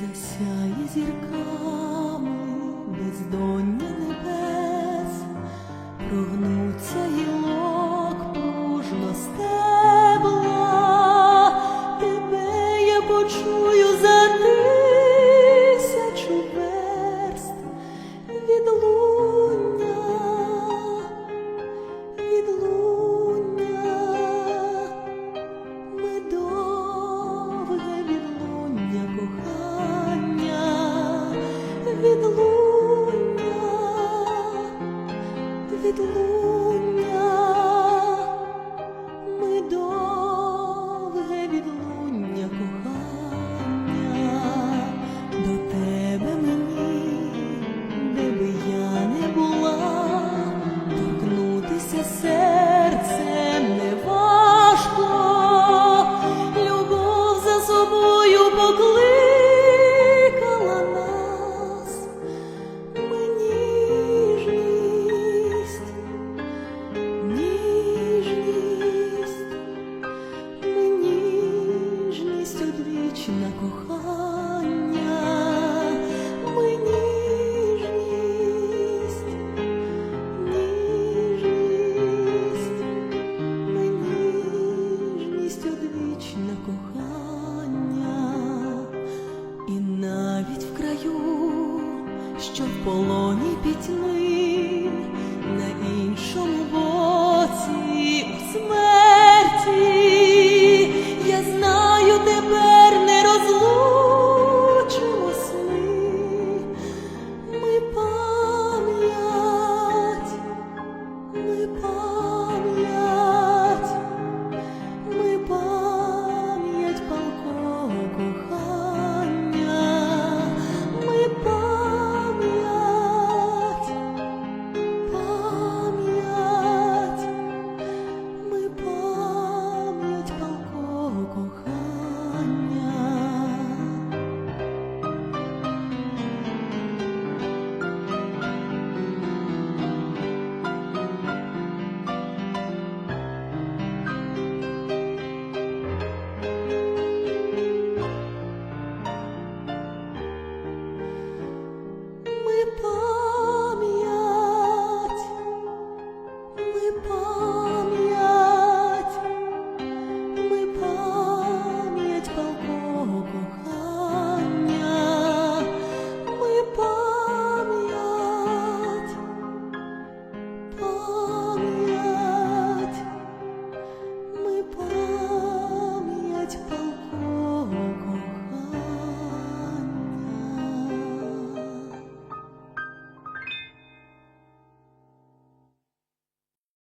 засяє зірками бездоння небес, прогнуться гілок стебла, little вічне кохання, ми ніжність, ніжність, ми ніжність, одвічне кохання, і навіть в краю, що в полоні пітьми на іншому. 去过。